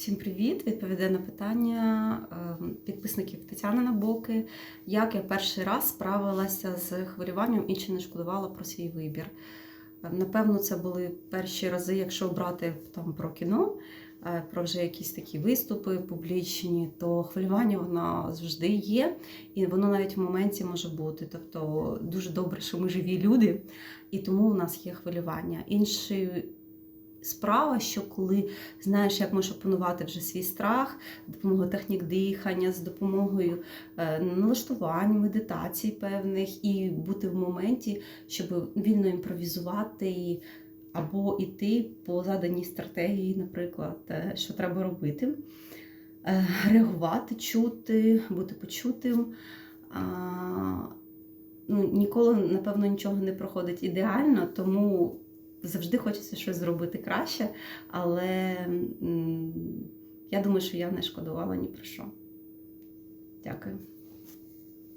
Всім привіт! Відповідаю на питання е, підписників Тетяни Набоки. Як я перший раз справилася з хвилюванням і чи не шкодувала про свій вибір. Е, Напевно, це були перші рази, якщо брати там про кіно, е, про вже якісь такі виступи публічні, то хвилювання воно завжди є, і воно навіть в моменті може бути. Тобто дуже добре, що ми живі люди, і тому у нас є хвилювання. Інший справа, що коли знаєш, як можеш опанувати вже свій страх, допомогою технік дихання, з допомогою е, налаштувань, медитацій певних, і бути в моменті, щоб вільно імпровізувати або йти по заданій стратегії, наприклад, е, що треба робити, Е, реагувати, чути, бути почутим. Ну, ніколи, напевно, нічого не проходить ідеально, тому завжди хочеться щось зробити краще, але я думаю, що я не шкодувала ні про що. Дякую.